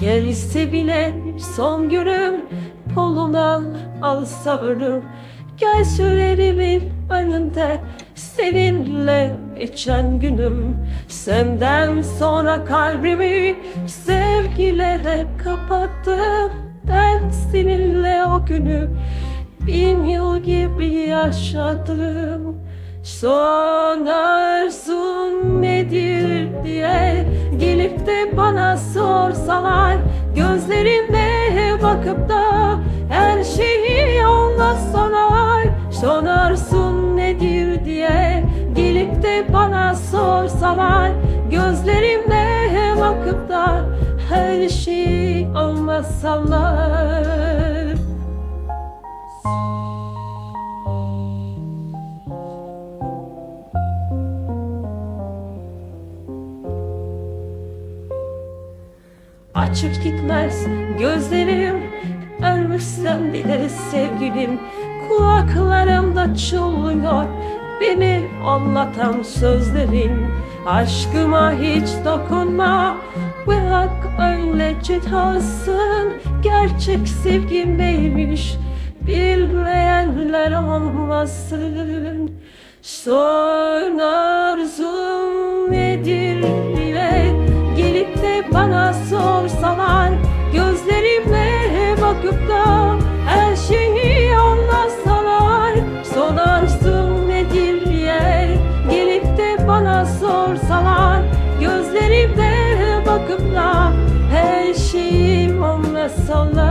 Gelse bile son günüm koluna alsa ölüm Gel söylerimin önünde seninle geçen günüm. Senden sonra kalbimi sevgilere kapattım. Ben seninle o günü bin yıl gibi yaşadım. Son arzun nedir diye Gelip de bana sorsalar Gözlerimde bakıp da her şeyi anlatsalar. Son arzun nedir diye Gelip de bana sorsalar. Gözlerimde bakıp da her şeyi anlatsalar Açıp gitmez gözlerim Ölmüşsem bile sevgilim. Kulaklarımda çınlıyor Beni anlatan sözlerin Aşkıma hiç dokunma Bırak öylece kalsın Gerçek sevgim neymiş Bilmeyenler olmasın Son arzum nedir bakıp da her şeyi anlatsalar Son arzum nedir diye Gelip de bana sorsalar Gözlerimle bakıp da her şeyi anlatsalar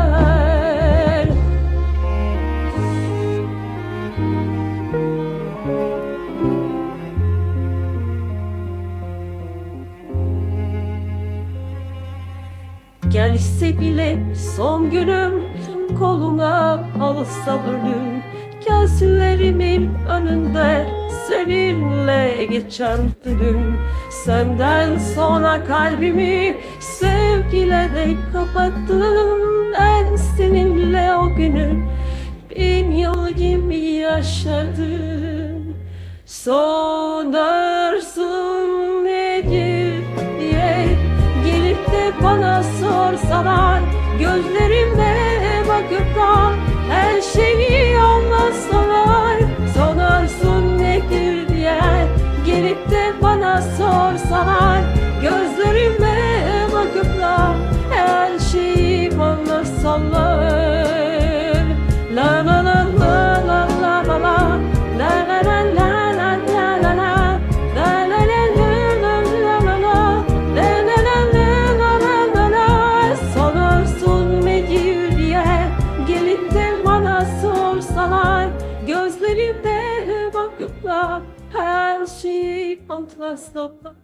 Gelse bile son günüm koluna alsa ölüm Gözlerimin önünde seninle geçen gün Senden sonra kalbimi sevgilere kapattım. Ben seninle o günü bin yıl gibi yaşadım. Son sorsalar Gözlerimle bakıp da her şeyi anlatsalar her şeyi anlatsalar